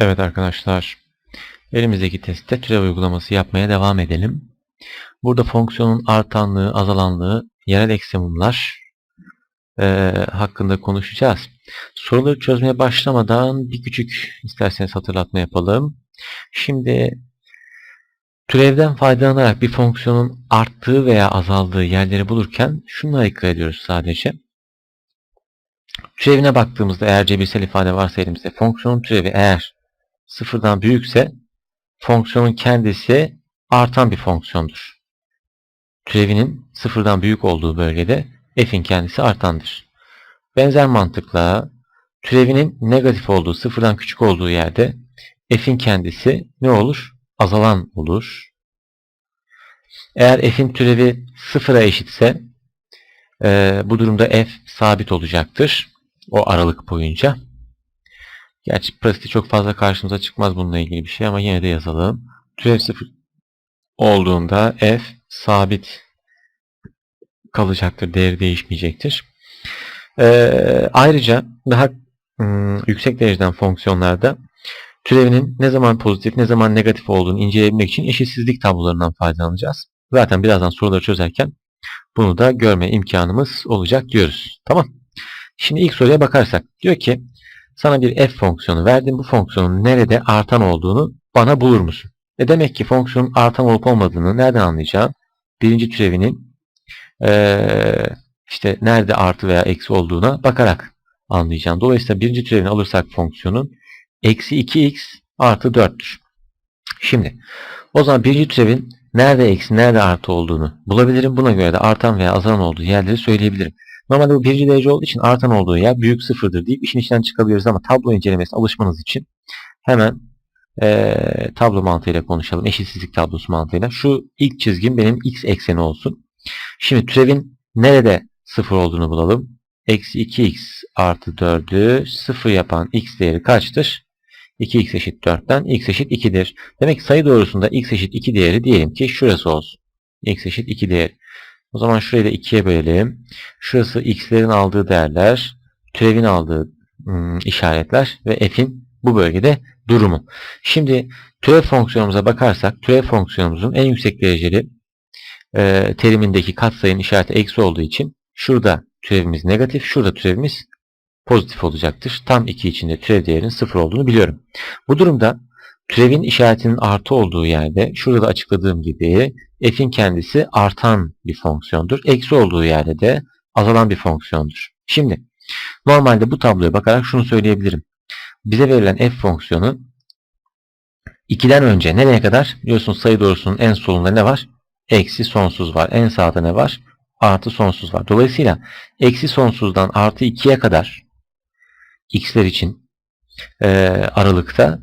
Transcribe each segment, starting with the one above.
Evet arkadaşlar, elimizdeki testte türev uygulaması yapmaya devam edelim. Burada fonksiyonun artanlığı, azalanlığı, yerel ekstremumlar eee, hakkında konuşacağız. Soruları çözmeye başlamadan bir küçük isterseniz hatırlatma yapalım. Şimdi türevden faydalanarak bir fonksiyonun arttığı veya azaldığı yerleri bulurken şunlara dikkat ediyoruz sadece. Türevine baktığımızda eğer cebirsel ifade varsa elimizde fonksiyonun türevi eğer sıfırdan büyükse fonksiyonun kendisi artan bir fonksiyondur. Türevinin sıfırdan büyük olduğu bölgede f'in kendisi artandır. Benzer mantıkla türevinin negatif olduğu, sıfırdan küçük olduğu yerde f'in kendisi ne olur? Azalan olur. Eğer f'in türevi sıfıra eşitse e, bu durumda f sabit olacaktır. O aralık boyunca. Gerçi pratikte çok fazla karşımıza çıkmaz bununla ilgili bir şey ama yine de yazalım. Türev sıfır olduğunda f sabit kalacaktır. Değeri değişmeyecektir. Ee, ayrıca daha ım, yüksek dereceden fonksiyonlarda türevinin ne zaman pozitif ne zaman negatif olduğunu inceleyebilmek için eşitsizlik tablolarından faydalanacağız. Zaten birazdan soruları çözerken bunu da görme imkanımız olacak diyoruz. Tamam. Şimdi ilk soruya bakarsak diyor ki sana bir f fonksiyonu verdim. Bu fonksiyonun nerede artan olduğunu bana bulur musun? E demek ki fonksiyonun artan olup olmadığını nereden anlayacağım? Birinci türevinin ee, işte nerede artı veya eksi olduğuna bakarak anlayacağım. Dolayısıyla birinci türevini alırsak fonksiyonun eksi 2x artı 4'tür. Şimdi o zaman birinci türevin nerede eksi nerede artı olduğunu bulabilirim. Buna göre de artan veya azalan olduğu yerleri söyleyebilirim. Normalde bu birinci derece olduğu için artan olduğu yer büyük sıfırdır deyip işin içinden çıkabiliyoruz ama tablo incelemesine alışmanız için hemen e, tablo mantığıyla konuşalım. Eşitsizlik tablosu mantığıyla. Şu ilk çizgim benim x ekseni olsun. Şimdi türevin nerede sıfır olduğunu bulalım. Eksi 2x artı 4'ü sıfır yapan x değeri kaçtır? 2x eşit 4'ten x eşit 2'dir. Demek ki sayı doğrusunda x eşit 2 değeri diyelim ki şurası olsun. x eşit 2 değeri. O zaman şurayı da 2'ye bölelim. Şurası x'lerin aldığı değerler, türevin aldığı ım, işaretler ve f'in bu bölgede durumu. Şimdi türev fonksiyonumuza bakarsak, türev fonksiyonumuzun en yüksek dereceli e, terimindeki katsayının işareti eksi olduğu için şurada türevimiz negatif, şurada türevimiz pozitif olacaktır. Tam 2 içinde türev değerinin 0 olduğunu biliyorum. Bu durumda türevin işaretinin artı olduğu yerde şurada da açıkladığım gibi f'in kendisi artan bir fonksiyondur. Eksi olduğu yerde de azalan bir fonksiyondur. Şimdi normalde bu tabloya bakarak şunu söyleyebilirim. Bize verilen f fonksiyonu 2'den önce nereye kadar? Biliyorsunuz sayı doğrusunun en solunda ne var? Eksi sonsuz var. En sağda ne var? Artı sonsuz var. Dolayısıyla eksi sonsuzdan artı 2'ye kadar x'ler için e, aralıkta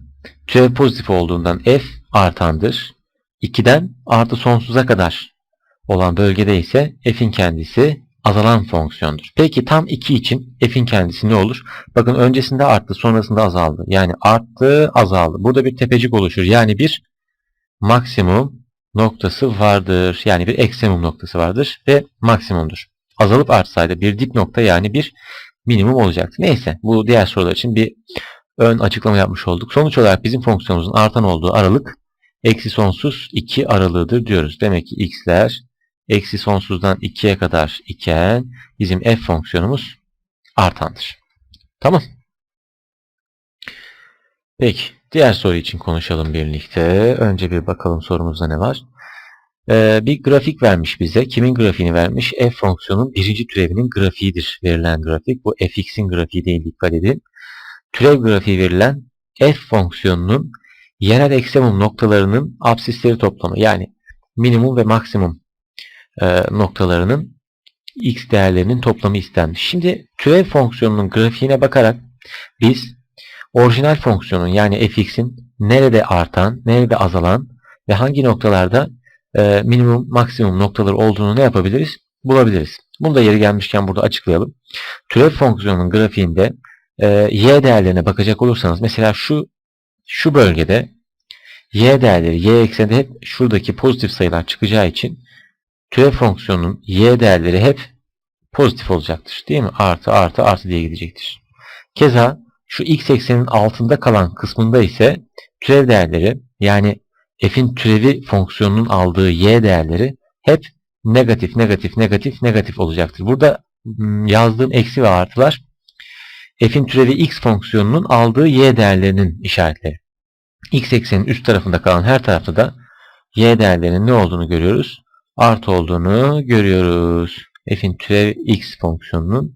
türev pozitif olduğundan f artandır. 2'den artı sonsuza kadar olan bölgede ise f'in kendisi azalan fonksiyondur. Peki tam 2 için f'in kendisi ne olur? Bakın öncesinde arttı sonrasında azaldı. Yani arttı azaldı. Burada bir tepecik oluşur. Yani bir maksimum noktası vardır. Yani bir ekstremum noktası vardır ve maksimumdur. Azalıp artsaydı bir dip nokta yani bir minimum olacaktı. Neyse bu diğer sorular için bir ön açıklama yapmış olduk. Sonuç olarak bizim fonksiyonumuzun artan olduğu aralık eksi sonsuz 2 aralığıdır diyoruz. Demek ki x'ler eksi sonsuzdan 2'ye kadar iken bizim f fonksiyonumuz artandır. Tamam. Peki diğer soru için konuşalım birlikte. Önce bir bakalım sorumuzda ne var. Ee, bir grafik vermiş bize. Kimin grafiğini vermiş? f fonksiyonun birinci türevinin grafiğidir verilen grafik. Bu fx'in grafiği değil dikkat edin. Türev grafiği verilen f fonksiyonunun yerel ekstremum noktalarının absisleri toplamı yani minimum ve maksimum e, noktalarının x değerlerinin toplamı istenmiş. Şimdi türev fonksiyonunun grafiğine bakarak biz orijinal fonksiyonun yani fx'in nerede artan, nerede azalan ve hangi noktalarda e, minimum, maksimum noktaları olduğunu ne yapabiliriz? Bulabiliriz. Bunu da yeri gelmişken burada açıklayalım. Türev fonksiyonunun grafiğinde e, y değerlerine bakacak olursanız mesela şu şu bölgede y değerleri y ekseninde hep şuradaki pozitif sayılar çıkacağı için türev fonksiyonunun y değerleri hep pozitif olacaktır. Değil mi? Artı artı artı diye gidecektir. Keza şu x eksenin altında kalan kısmında ise türev değerleri yani f'in türevi fonksiyonunun aldığı y değerleri hep negatif, negatif, negatif, negatif olacaktır. Burada hmm, yazdığım eksi ve artılar f'in türevi x fonksiyonunun aldığı y değerlerinin işaretleri. x eksenin üst tarafında kalan her tarafta da y değerlerinin ne olduğunu görüyoruz? Artı olduğunu görüyoruz. f'in türev x fonksiyonunun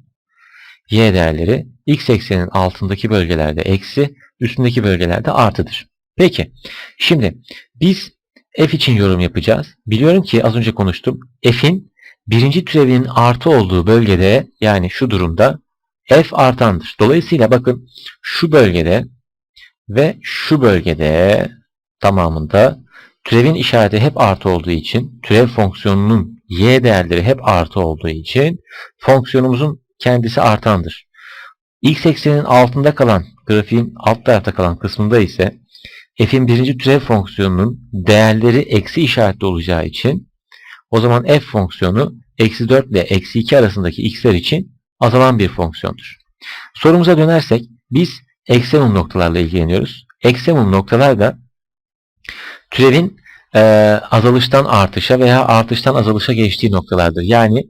y değerleri x eksenin altındaki bölgelerde eksi, üstündeki bölgelerde artıdır. Peki, şimdi biz f için yorum yapacağız. Biliyorum ki az önce konuştum. f'in birinci türevinin artı olduğu bölgede yani şu durumda f artandır. Dolayısıyla bakın şu bölgede ve şu bölgede tamamında türevin işareti hep artı olduğu için türev fonksiyonunun y değerleri hep artı olduğu için fonksiyonumuzun kendisi artandır. X eksenin altında kalan grafiğin alt tarafta kalan kısmında ise f'in birinci türev fonksiyonunun değerleri eksi işaretli olacağı için o zaman f fonksiyonu eksi 4 ile eksi 2 arasındaki x'ler için azalan bir fonksiyondur. Sorumuza dönersek biz eksemum noktalarla ilgileniyoruz. Eksemum noktalar da türevin e, azalıştan artışa veya artıştan azalışa geçtiği noktalardır. Yani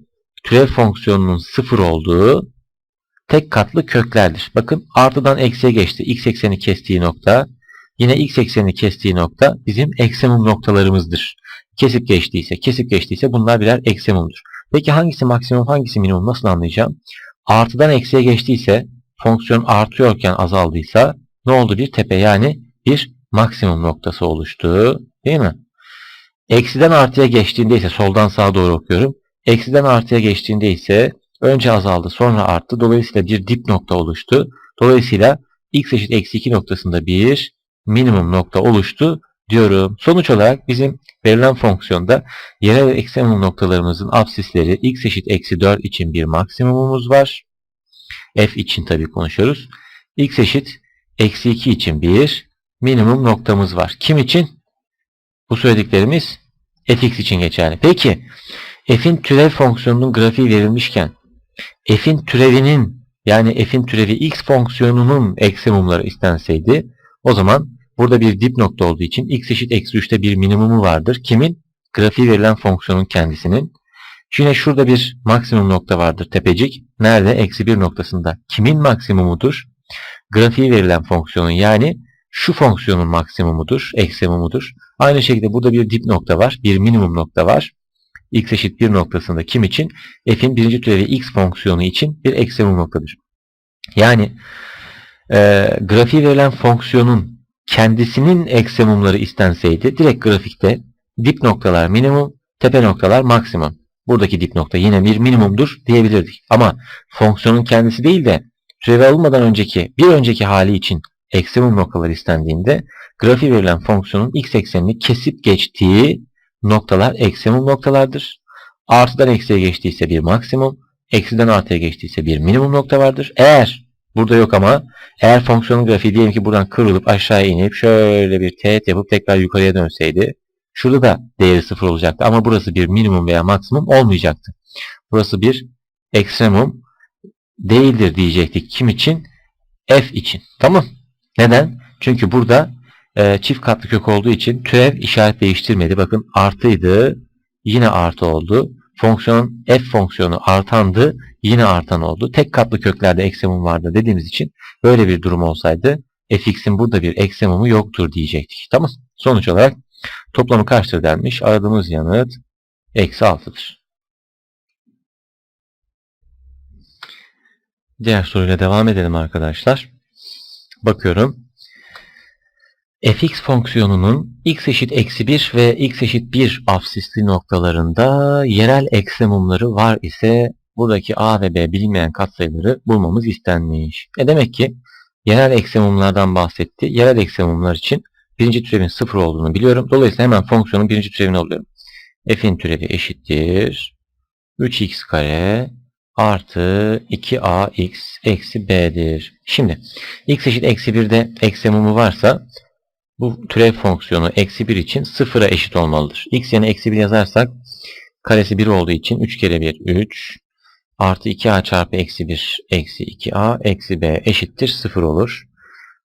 türev fonksiyonunun sıfır olduğu tek katlı köklerdir. Bakın artıdan eksiye geçti. X ekseni kestiği nokta yine x eksenini kestiği nokta bizim eksemum noktalarımızdır. Kesip geçtiyse, kesip geçtiyse bunlar birer eksemumdur. Peki hangisi maksimum, hangisi minimum nasıl anlayacağım? Artıdan eksiye geçtiyse, fonksiyon artıyorken azaldıysa ne oldu? Bir tepe yani bir maksimum noktası oluştu. Değil mi? Eksiden artıya geçtiğinde ise soldan sağa doğru okuyorum. Eksiden artıya geçtiğinde ise önce azaldı sonra arttı. Dolayısıyla bir dip nokta oluştu. Dolayısıyla x eşit eksi 2 noktasında bir minimum nokta oluştu diyorum. Sonuç olarak bizim verilen fonksiyonda yerel ekstremum noktalarımızın absisleri x eşit eksi 4 için bir maksimumumuz var. f için tabi konuşuyoruz. x eşit eksi 2 için bir minimum noktamız var. Kim için? Bu söylediklerimiz fx için geçerli. Peki f'in türev fonksiyonunun grafiği verilmişken f'in türevinin yani f'in türevi x fonksiyonunun ekstremumları istenseydi o zaman burada bir dip nokta olduğu için x eşit eksi 3'te bir minimumu vardır. Kimin? Grafiği verilen fonksiyonun kendisinin. Yine şurada bir maksimum nokta vardır tepecik. Nerede? Eksi 1 noktasında. Kimin maksimumudur? Grafiği verilen fonksiyonun yani şu fonksiyonun maksimumudur, ekstremumudur. Aynı şekilde burada bir dip nokta var, bir minimum nokta var. x eşit 1 noktasında kim için? f'in birinci türevi x fonksiyonu için bir ekstremum noktadır. Yani e, grafiği verilen fonksiyonun kendisinin ekstremumları istenseydi direkt grafikte dip noktalar minimum, tepe noktalar maksimum. Buradaki dip nokta yine bir minimumdur diyebilirdik. Ama fonksiyonun kendisi değil de türevi alınmadan önceki bir önceki hali için ekstremum noktalar istendiğinde grafiği verilen fonksiyonun x eksenini kesip geçtiği noktalar ekstremum noktalardır. Artıdan eksiye geçtiyse bir maksimum, eksiden artıya geçtiyse bir minimum nokta vardır. Eğer burada yok ama eğer fonksiyonun grafiği diyelim ki buradan kırılıp aşağıya inip şöyle bir teğet yapıp tekrar yukarıya dönseydi şurada da değeri sıfır olacaktı ama burası bir minimum veya maksimum olmayacaktı. Burası bir ekstremum değildir diyecektik. Kim için? F için. Tamam. Neden? Çünkü burada e, çift katlı kök olduğu için türev işaret değiştirmedi. Bakın artıydı. Yine artı oldu. Fonksiyon f fonksiyonu artandı. Yine artan oldu. Tek katlı köklerde eksemum vardı dediğimiz için böyle bir durum olsaydı fx'in burada bir eksemumu yoktur diyecektik. Tamam. Sonuç olarak toplamı kaçtır denmiş. Aradığımız yanıt eksi 6'dır. Diğer soruyla devam edelim arkadaşlar. Bakıyorum. Fx fonksiyonunun x eşit eksi 1 ve x eşit 1 absisli noktalarında yerel ekstremumları var ise buradaki a ve b bilinmeyen katsayıları bulmamız istenmiş. E demek ki yerel ekstremumlardan bahsetti. Yerel ekstremumlar için birinci türevin sıfır olduğunu biliyorum. Dolayısıyla hemen fonksiyonun birinci türevini alıyorum. f'in türevi eşittir. 3x kare artı 2ax eksi b'dir. Şimdi x eşit eksi 1'de eksemumu varsa bu türev fonksiyonu eksi 1 için sıfıra eşit olmalıdır. x yerine eksi 1 yazarsak karesi 1 olduğu için 3 kere 1 3 artı 2a çarpı eksi 1 eksi 2a eksi b eşittir 0 olur.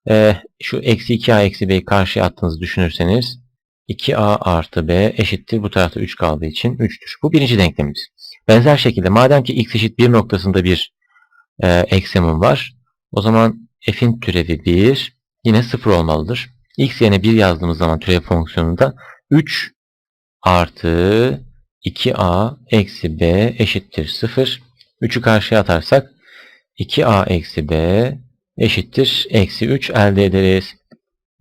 Ee, şu eksi 2a eksi b'yi karşıya attığınızı düşünürseniz 2a artı b eşittir. Bu tarafta 3 kaldığı için 3'tür. Bu birinci denklemimiz. Benzer şekilde madem ki x eşit 1 noktasında bir e, eksemum var. O zaman f'in türevi 1 yine 0 olmalıdır. X yerine 1 yazdığımız zaman türev fonksiyonunda 3 artı 2a eksi b eşittir 0. 3'ü karşıya atarsak 2a eksi b eşittir eksi 3 elde ederiz.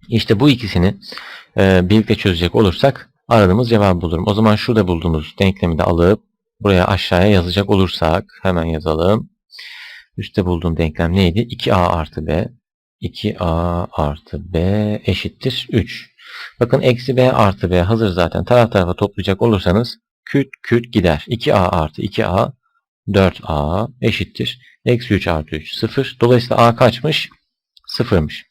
İşte bu ikisini e, birlikte çözecek olursak aradığımız cevabı bulurum. O zaman şurada bulduğumuz denklemi de alıp buraya aşağıya yazacak olursak hemen yazalım. Üstte bulduğum denklem neydi? 2a artı b 2a artı b eşittir 3. Bakın eksi b artı b hazır zaten. Taraf tarafa toplayacak olursanız küt küt gider. 2a artı 2a 4a eşittir. Eksi 3 artı 3 0. Dolayısıyla a kaçmış? 0'mış.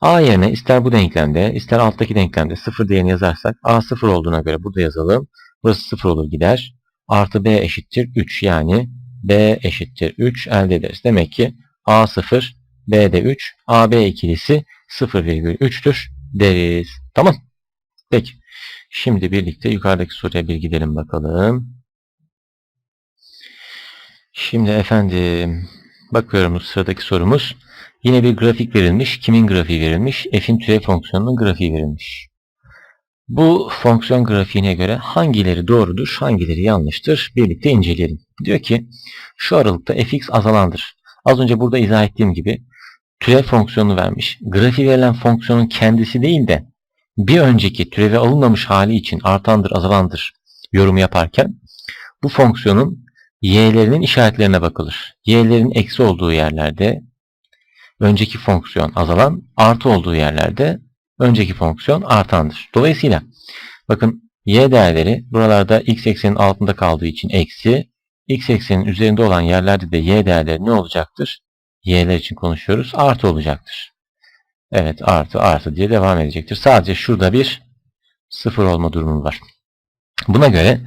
a yerine ister bu denklemde ister alttaki denklemde 0 değerini yazarsak a 0 olduğuna göre burada yazalım. Burası 0 olur gider. Artı b eşittir 3 yani b eşittir 3 elde ederiz. Demek ki a 0 b de 3 ab ikilisi 0,3'tür deriz. Tamam. Peki. Şimdi birlikte yukarıdaki soruya bir gidelim bakalım. Şimdi efendim bakıyorum sıradaki sorumuz. Yine bir grafik verilmiş. Kimin grafiği verilmiş? F'in türev fonksiyonunun grafiği verilmiş. Bu fonksiyon grafiğine göre hangileri doğrudur, hangileri yanlıştır birlikte inceleyelim. Diyor ki şu aralıkta fx azalandır. Az önce burada izah ettiğim gibi türev fonksiyonu vermiş. Grafiği verilen fonksiyonun kendisi değil de bir önceki türevi alınmamış hali için artandır, azalandır yorumu yaparken bu fonksiyonun y'lerinin işaretlerine bakılır. Y'lerin eksi olduğu yerlerde önceki fonksiyon azalan, artı olduğu yerlerde önceki fonksiyon artandır. Dolayısıyla bakın y değerleri buralarda x eksenin altında kaldığı için eksi, x eksenin üzerinde olan yerlerde de y değerleri ne olacaktır? Y'ler için konuşuyoruz. Artı olacaktır. Evet artı artı diye devam edecektir. Sadece şurada bir sıfır olma durumu var. Buna göre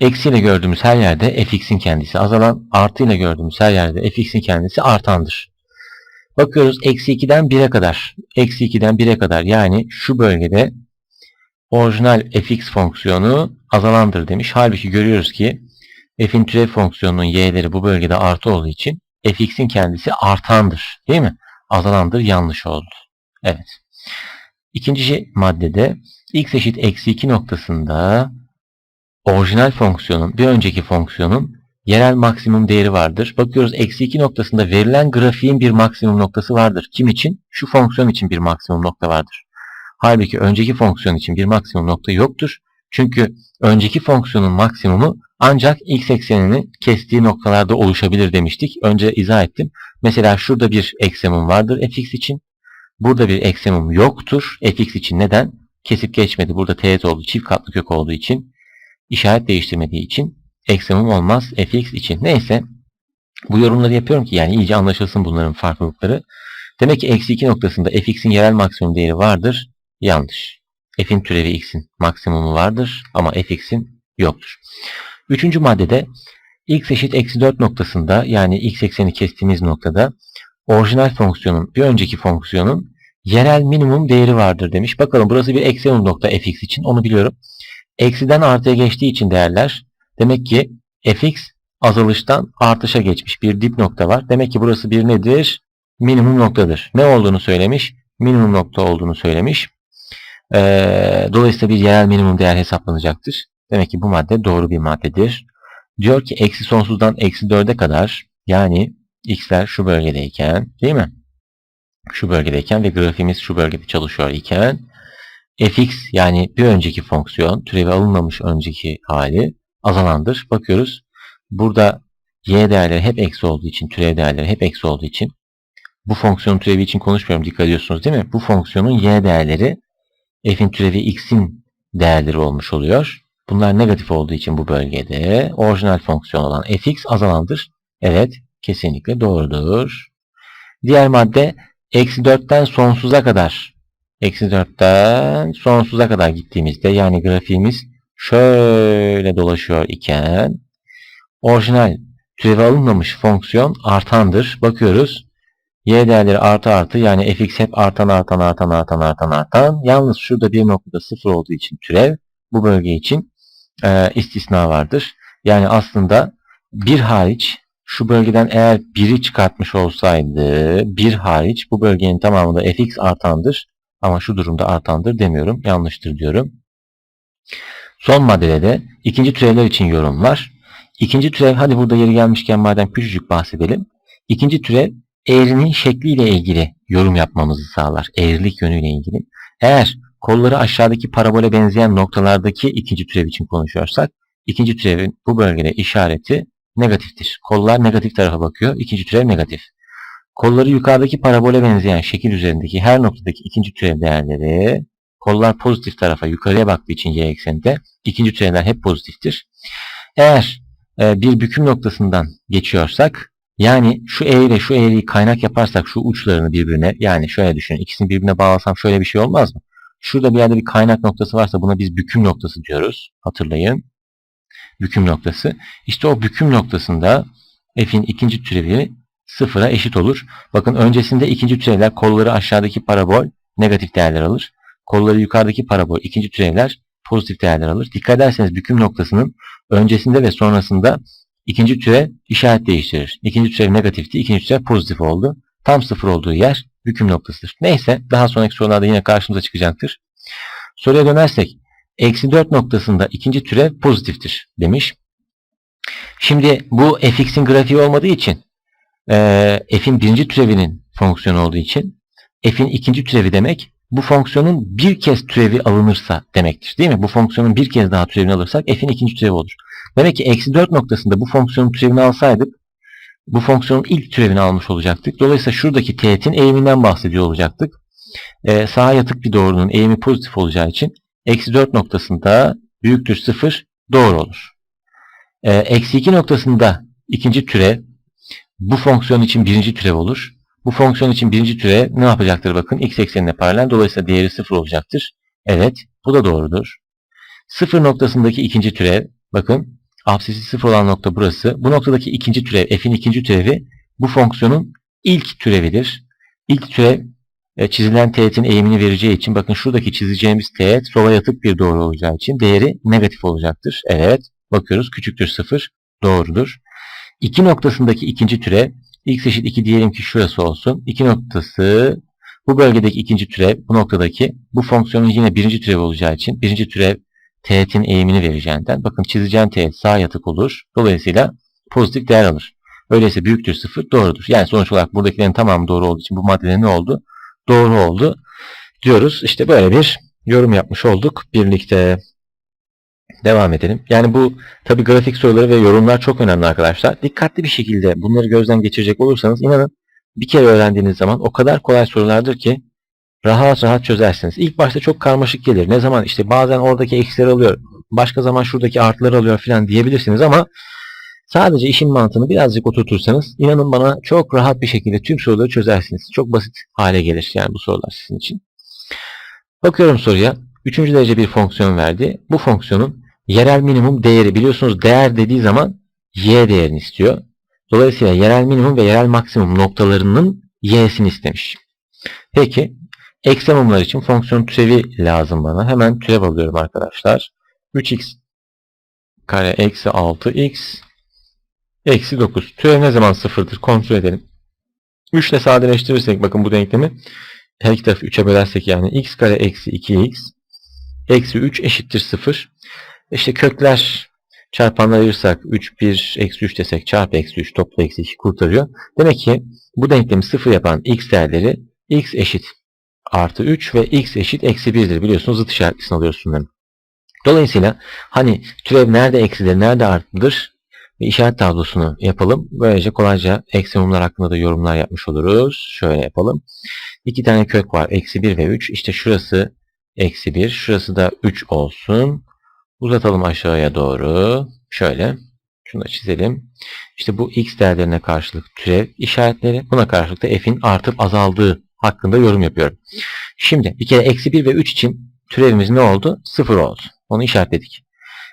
eksiyle gördüğümüz her yerde fx'in kendisi azalan, artı ile gördüğümüz her yerde fx'in kendisi artandır. Bakıyoruz eksi 2'den 1'e kadar. Eksi 2'den 1'e kadar yani şu bölgede orijinal fx fonksiyonu azalandır demiş. Halbuki görüyoruz ki f'in türev fonksiyonunun y'leri bu bölgede artı olduğu için fx'in kendisi artandır. Değil mi? Azalandır yanlış oldu. Evet. İkinci maddede x eşit eksi 2 noktasında orijinal fonksiyonun, bir önceki fonksiyonun yerel maksimum değeri vardır. Bakıyoruz eksi 2 noktasında verilen grafiğin bir maksimum noktası vardır. Kim için? Şu fonksiyon için bir maksimum nokta vardır. Halbuki önceki fonksiyon için bir maksimum nokta yoktur. Çünkü önceki fonksiyonun maksimumu ancak x eksenini kestiği noktalarda oluşabilir demiştik. Önce izah ettim. Mesela şurada bir eksemum vardır fx için. Burada bir eksemum yoktur. fx için neden? Kesip geçmedi. Burada teğet oldu. Çift katlı kök olduğu için. işaret değiştirmediği için eksemum olmaz fx için. Neyse. Bu yorumları yapıyorum ki yani iyice anlaşılsın bunların farklılıkları. Demek ki eksi 2 noktasında fx'in yerel maksimum değeri vardır. Yanlış. f'in türevi x'in maksimumu vardır ama fx'in yoktur. Üçüncü maddede x eşit eksi 4 noktasında yani x ekseni kestiğimiz noktada orijinal fonksiyonun bir önceki fonksiyonun yerel minimum değeri vardır demiş. Bakalım burası bir eksenum nokta fx için onu biliyorum. Eksiden artıya geçtiği için değerler demek ki fx azalıştan artışa geçmiş bir dip nokta var. Demek ki burası bir nedir? Minimum noktadır. Ne olduğunu söylemiş? Minimum nokta olduğunu söylemiş. Ee, dolayısıyla bir yerel minimum değer hesaplanacaktır. Demek ki bu madde doğru bir maddedir. Diyor ki eksi sonsuzdan eksi 4'e kadar yani x'ler şu bölgedeyken değil mi? Şu bölgedeyken ve grafiğimiz şu bölgede çalışıyor iken fx yani bir önceki fonksiyon türevi alınmamış önceki hali azalandır. Bakıyoruz burada y değerleri hep eksi olduğu için türev değerleri hep eksi olduğu için bu fonksiyonun türevi için konuşmuyorum dikkat ediyorsunuz değil mi? Bu fonksiyonun y değerleri f'in türevi x'in değerleri olmuş oluyor. Bunlar negatif olduğu için bu bölgede orijinal fonksiyon olan fx azalandır. Evet kesinlikle doğrudur. Diğer madde eksi 4'ten sonsuza kadar eksi 4'ten sonsuza kadar gittiğimizde yani grafiğimiz şöyle dolaşıyor iken orijinal türevi alınmamış fonksiyon artandır. Bakıyoruz. Y değerleri artı artı yani fx hep artan artan artan artan artan artan. Yalnız şurada bir noktada sıfır olduğu için türev bu bölge için e, istisna vardır. Yani aslında bir hariç şu bölgeden eğer biri çıkartmış olsaydı bir hariç bu bölgenin tamamında fx artandır. Ama şu durumda artandır demiyorum. Yanlıştır diyorum. Son maddede de ikinci türevler için yorum var. İkinci türev hadi burada yeri gelmişken madem küçücük bahsedelim. İkinci türev eğrinin şekliyle ilgili yorum yapmamızı sağlar. Eğrilik yönüyle ilgili. Eğer kolları aşağıdaki parabole benzeyen noktalardaki ikinci türev için konuşuyorsak ikinci türevin bu bölgede işareti negatiftir. Kollar negatif tarafa bakıyor. İkinci türev negatif. Kolları yukarıdaki parabole benzeyen şekil üzerindeki her noktadaki ikinci türev değerleri kollar pozitif tarafa yukarıya baktığı için y ekseninde ikinci türevler hep pozitiftir. Eğer e, bir büküm noktasından geçiyorsak yani şu e ile şu eğriyi kaynak yaparsak şu uçlarını birbirine yani şöyle düşünün ikisini birbirine bağlasam şöyle bir şey olmaz mı? Şurada bir yerde bir kaynak noktası varsa buna biz büküm noktası diyoruz. Hatırlayın. Büküm noktası. İşte o büküm noktasında f'in ikinci türevi sıfıra eşit olur. Bakın öncesinde ikinci türevler kolları aşağıdaki parabol negatif değerler alır. Kolları yukarıdaki parabol ikinci türevler pozitif değerler alır. Dikkat ederseniz büküm noktasının öncesinde ve sonrasında ikinci türev işaret değiştirir. İkinci türev negatifti, ikinci türev pozitif oldu. Tam sıfır olduğu yer büküm noktasıdır. Neyse daha sonraki sorularda yine karşımıza çıkacaktır. Soruya dönersek eksi 4 noktasında ikinci türev pozitiftir demiş. Şimdi bu fx'in grafiği olmadığı için e, f'in birinci türevinin fonksiyonu olduğu için f'in ikinci türevi demek bu fonksiyonun bir kez türevi alınırsa demektir. Değil mi? Bu fonksiyonun bir kez daha türevini alırsak f'in ikinci türevi olur. Demek ki eksi 4 noktasında bu fonksiyonun türevini alsaydık bu fonksiyonun ilk türevini almış olacaktık. Dolayısıyla şuradaki teğetin eğiminden bahsediyor olacaktık. Ee, sağa yatık bir doğrunun eğimi pozitif olacağı için eksi 4 noktasında büyüktür 0 doğru olur. Ee, eksi 2 noktasında ikinci türev bu fonksiyon için birinci türev olur. Bu fonksiyon için birinci türev ne yapacaktır bakın x eksenine paralel dolayısıyla değeri 0 olacaktır. Evet bu da doğrudur. 0 noktasındaki ikinci türev bakın absisi 0 olan nokta burası. Bu noktadaki ikinci türev f'in ikinci türevi bu fonksiyonun ilk türevidir. İlk türev e, çizilen teğetin eğimini vereceği için bakın şuradaki çizeceğimiz teğet sola yatık bir doğru olacağı için değeri negatif olacaktır. Evet bakıyoruz küçüktür 0 doğrudur. 2 noktasındaki ikinci türev x eşit 2 diyelim ki şurası olsun. 2 noktası bu bölgedeki ikinci türev bu noktadaki bu fonksiyonun yine birinci türev olacağı için birinci türev teğetin eğimini vereceğinden bakın çizeceğim teğet sağ yatık olur. Dolayısıyla pozitif değer alır. Öyleyse büyüktür 0 doğrudur. Yani sonuç olarak buradakilerin tamamı doğru olduğu için bu maddede ne oldu? Doğru oldu diyoruz. İşte böyle bir yorum yapmış olduk birlikte. Devam edelim. Yani bu tabi grafik soruları ve yorumlar çok önemli arkadaşlar. Dikkatli bir şekilde bunları gözden geçirecek olursanız inanın bir kere öğrendiğiniz zaman o kadar kolay sorulardır ki rahat rahat çözersiniz. İlk başta çok karmaşık gelir. Ne zaman işte bazen oradaki eksileri alıyor, başka zaman şuradaki artıları alıyor falan diyebilirsiniz ama sadece işin mantığını birazcık oturtursanız inanın bana çok rahat bir şekilde tüm soruları çözersiniz. Çok basit hale gelir yani bu sorular sizin için. Bakıyorum soruya. Üçüncü derece bir fonksiyon verdi. Bu fonksiyonun yerel minimum değeri biliyorsunuz değer dediği zaman y değerini istiyor. Dolayısıyla yerel minimum ve yerel maksimum noktalarının y'sini istemiş. Peki ekstremumlar için fonksiyon türevi lazım bana. Hemen türev alıyorum arkadaşlar. 3x kare eksi 6x eksi 9. Türev ne zaman sıfırdır? Kontrol edelim. 3 ile sadeleştirirsek bakın bu denklemi her iki tarafı 3'e bölersek yani x kare eksi 2x eksi 3 eşittir 0. İşte kökler çarpanları ayırsak 3, 1, eksi 3 desek çarpı eksi 3 toplu eksi 2 kurtarıyor. Demek ki bu denklemi 0 yapan x değerleri x eşit artı 3 ve x eşit eksi 1'dir. Biliyorsunuz zıt işaretlisini alıyoruz şunların. Dolayısıyla hani türev nerede eksidir, nerede artıdır ve işaret tablosunu yapalım. Böylece kolayca ekstremumlar hakkında da yorumlar yapmış oluruz. Şöyle yapalım. İki tane kök var. Eksi 1 ve 3. İşte şurası eksi 1. Şurası da 3 olsun. Uzatalım aşağıya doğru. Şöyle. Şunu da çizelim. İşte bu x değerlerine karşılık türev işaretleri. Buna karşılık da f'in artıp azaldığı hakkında yorum yapıyorum. Şimdi bir kere eksi 1 ve 3 için türevimiz ne oldu? 0 oldu. Onu işaretledik.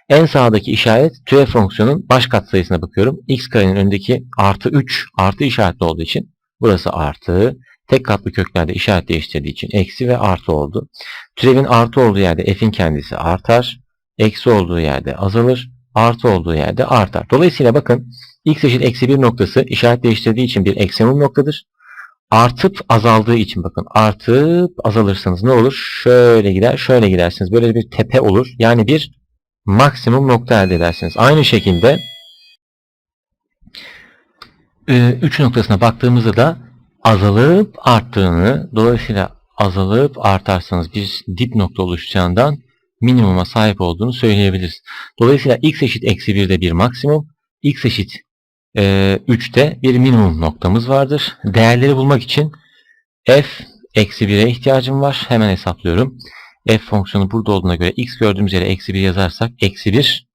En sağdaki işaret türev fonksiyonun baş katsayısına bakıyorum. x karenin önündeki artı 3 artı işaretli olduğu için burası artı. Tek katlı köklerde işaret değiştirdiği için eksi ve artı oldu. Türevin artı olduğu yerde f'in kendisi artar. Eksi olduğu yerde azalır. Artı olduğu yerde artar. Dolayısıyla bakın x eşit eksi 1 noktası işaret değiştirdiği için bir ekstremum noktadır. Artıp azaldığı için bakın artıp azalırsanız ne olur? Şöyle gider, şöyle gidersiniz. Böyle bir tepe olur. Yani bir maksimum nokta elde edersiniz. Aynı şekilde 3 noktasına baktığımızda da azalıp arttığını dolayısıyla azalıp artarsanız bir dip nokta oluşacağından minimuma sahip olduğunu söyleyebiliriz. Dolayısıyla x eşit eksi 1'de bir maksimum, x eşit e, 3'te bir minimum noktamız vardır. Değerleri bulmak için f eksi 1'e ihtiyacım var. Hemen hesaplıyorum. f fonksiyonu burada olduğuna göre x gördüğümüz yere eksi 1 yazarsak eksi 1,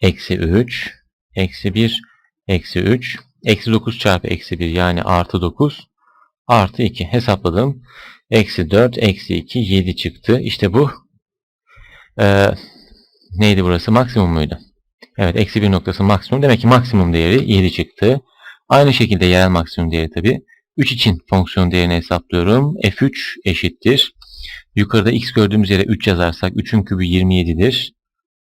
eksi 3, eksi 1, eksi 3, eksi 9 çarpı eksi 1 yani artı 9 artı 2 hesapladım. Eksi 4, eksi 2, 7 çıktı. İşte bu e, neydi burası? Maksimum muydu? Evet, eksi 1 noktası maksimum. Demek ki maksimum değeri 7 çıktı. Aynı şekilde yerel maksimum değeri tabi. 3 için fonksiyon değerini hesaplıyorum. f3 eşittir. Yukarıda x gördüğümüz yere 3 yazarsak 3'ün kübü 27'dir.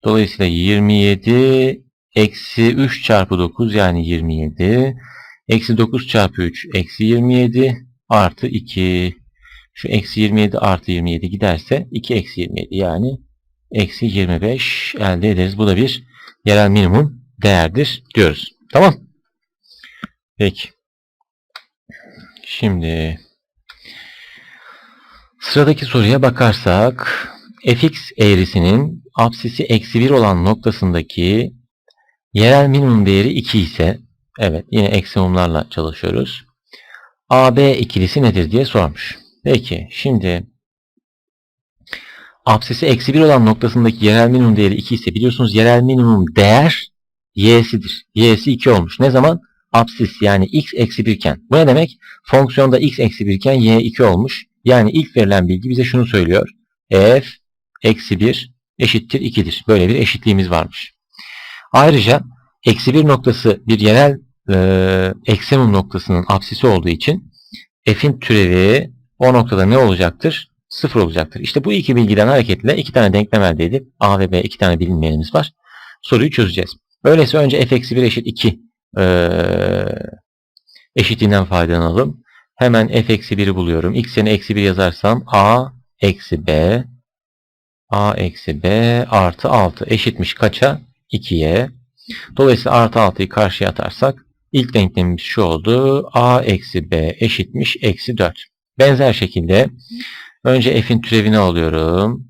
Dolayısıyla 27 eksi 3 çarpı 9 yani 27. Eksi 9 çarpı 3 eksi 27 artı 2. Şu eksi 27 artı 27 giderse 2 eksi 27 yani eksi 25 elde ederiz. Bu da bir yerel minimum değerdir diyoruz. Tamam. Peki. Şimdi sıradaki soruya bakarsak fx eğrisinin apsisi eksi 1 olan noktasındaki yerel minimum değeri 2 ise evet yine ekstremumlarla çalışıyoruz. AB ikilisi nedir diye sormuş. Peki şimdi absesi eksi 1 olan noktasındaki yerel minimum değeri 2 ise biliyorsunuz yerel minimum değer y'sidir. y'si 2 olmuş. Ne zaman? Absis yani x eksi 1 iken. Bu ne demek? Fonksiyonda x eksi 1 iken y 2 olmuş. Yani ilk verilen bilgi bize şunu söylüyor. f eksi 1 eşittir 2'dir. Böyle bir eşitliğimiz varmış. Ayrıca eksi 1 noktası bir yerel e, eksemum noktasının apsisi olduğu için f'in türevi o noktada ne olacaktır? 0 olacaktır. İşte bu iki bilgiden hareketle iki tane denklem elde edip a ve b iki tane bilinmeyenimiz var. Soruyu çözeceğiz. Öyleyse önce f eksi 1 eşit 2 e, eşitliğinden faydalanalım. Hemen f eksi 1'i buluyorum. x yerine eksi 1 yazarsam a eksi b a eksi b artı 6 eşitmiş kaça? 2'ye. Dolayısıyla artı 6'yı karşıya atarsak ilk denklemimiz şu oldu. a eksi b eşitmiş eksi 4. Benzer şekilde önce f'in türevini alıyorum.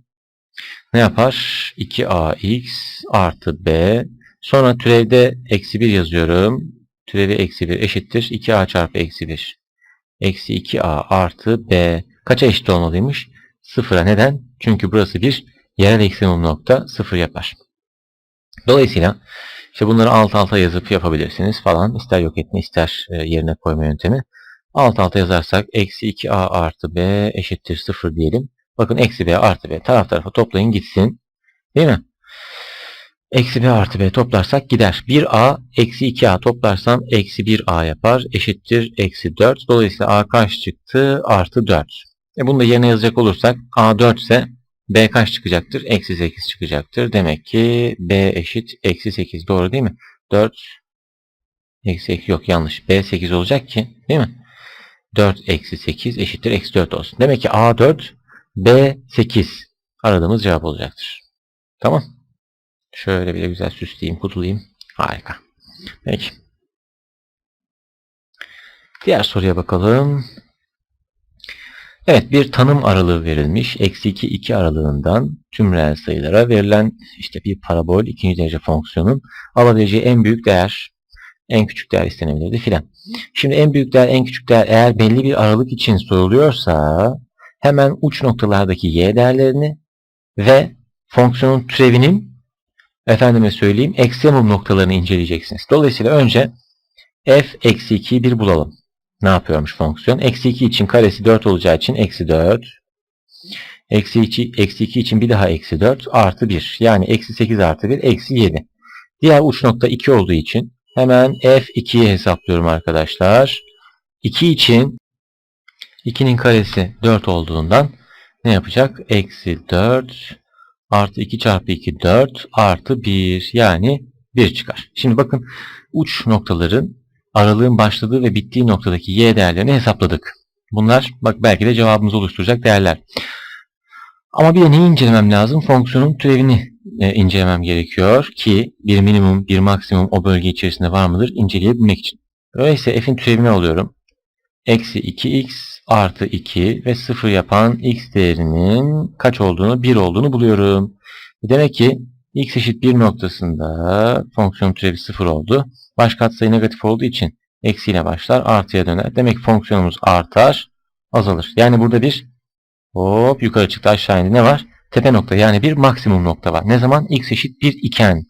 Ne yapar? 2ax artı b. Sonra türevde eksi 1 yazıyorum. Türevi eksi 1 eşittir. 2a çarpı eksi 1. Eksi 2a artı b. Kaça eşit olmalıymış? Sıfıra. Neden? Çünkü burası bir yerel ekstremum nokta. Sıfır yapar. Dolayısıyla işte bunları alt alta yazıp yapabilirsiniz falan. İster yok etme ister e, yerine koyma yöntemi. Alt alta yazarsak eksi 2a artı b eşittir 0 diyelim. Bakın eksi b artı b taraf tarafa toplayın gitsin. Değil mi? Eksi b artı b toplarsak gider. 1a eksi 2a toplarsam eksi 1a yapar. Eşittir eksi 4. Dolayısıyla a kaç çıktı? Artı 4. E bunu da yerine yazacak olursak a 4 ise b kaç çıkacaktır? Eksi 8 çıkacaktır. Demek ki b eşit eksi 8. Doğru değil mi? 4 eksi 8 yok yanlış. b 8 olacak ki değil mi? 4 eksi 8 eşittir eksi 4 olsun. Demek ki a 4 b 8 aradığımız cevap olacaktır. Tamam. Şöyle bir de güzel süsleyeyim, kutulayayım. Harika. Peki. Diğer soruya bakalım. Evet bir tanım aralığı verilmiş. Eksi 2, 2 aralığından tüm reel sayılara verilen işte bir parabol ikinci derece fonksiyonun alabileceği en büyük değer, en küçük değer istenebilirdi filan. Şimdi en büyük değer, en küçük değer eğer belli bir aralık için soruluyorsa hemen uç noktalardaki y değerlerini ve fonksiyonun türevinin efendime söyleyeyim ekstremum noktalarını inceleyeceksiniz. Dolayısıyla önce f eksi 2'yi bir bulalım. Ne yapıyormuş fonksiyon? Eksi 2 için karesi 4 olacağı için eksi 4. Eksi 2, eksi 2 için bir daha eksi 4 artı 1. Yani eksi 8 artı 1 eksi 7. Diğer uç nokta 2 olduğu için hemen f2'yi hesaplıyorum arkadaşlar. 2 için 2'nin karesi 4 olduğundan ne yapacak? Eksi 4 artı 2 çarpı 2 4 artı 1 yani 1 çıkar. Şimdi bakın uç noktaların aralığın başladığı ve bittiği noktadaki y değerlerini hesapladık. Bunlar bak belki de cevabımızı oluşturacak değerler. Ama bir de neyi incelemem lazım? Fonksiyonun türevini e, incelemem gerekiyor ki bir minimum, bir maksimum o bölge içerisinde var mıdır inceleyebilmek için. Öyleyse f'in türevini alıyorum. Eksi 2x artı 2 ve 0 yapan x değerinin kaç olduğunu, 1 olduğunu buluyorum. Demek ki x eşit 1 noktasında fonksiyon türevi 0 oldu. Baş katsayı negatif olduğu için eksiyle başlar, artıya döner. Demek ki fonksiyonumuz artar, azalır. Yani burada bir hop yukarı çıktı aşağı indi. Ne var? Tepe nokta yani bir maksimum nokta var. Ne zaman? x eşit 1 iken.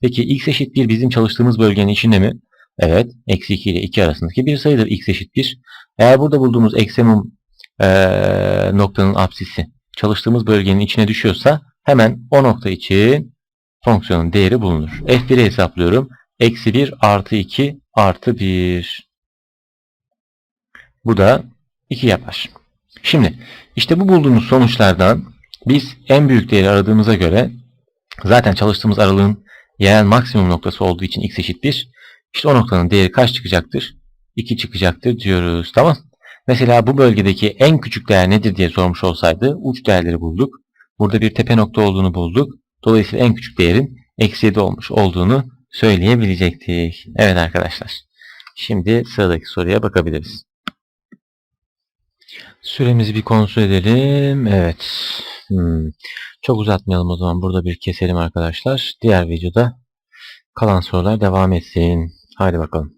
Peki x eşit 1 bizim çalıştığımız bölgenin içinde mi? Evet. Eksi 2 ile 2 arasındaki bir sayıdır x eşit 1. Eğer burada bulduğumuz eksemum ee, noktanın apsisi çalıştığımız bölgenin içine düşüyorsa hemen o nokta için fonksiyonun değeri bulunur. f1'i hesaplıyorum. Eksi 1 artı 2 artı 1. Bu da 2 yapar. Şimdi işte bu bulduğumuz sonuçlardan biz en büyük değeri aradığımıza göre zaten çalıştığımız aralığın yerel maksimum noktası olduğu için x eşit 1. İşte o noktanın değeri kaç çıkacaktır? 2 çıkacaktır diyoruz. Tamam. Mesela bu bölgedeki en küçük değer nedir diye sormuş olsaydı uç değerleri bulduk. Burada bir tepe nokta olduğunu bulduk. Dolayısıyla en küçük değerin eksi 7 olmuş olduğunu söyleyebilecektik. Evet arkadaşlar. Şimdi sıradaki soruya bakabiliriz. Süremizi bir kontrol edelim. Evet. Hmm. Çok uzatmayalım o zaman. Burada bir keselim arkadaşlar. Diğer videoda kalan sorular devam etsin. Haydi bakalım.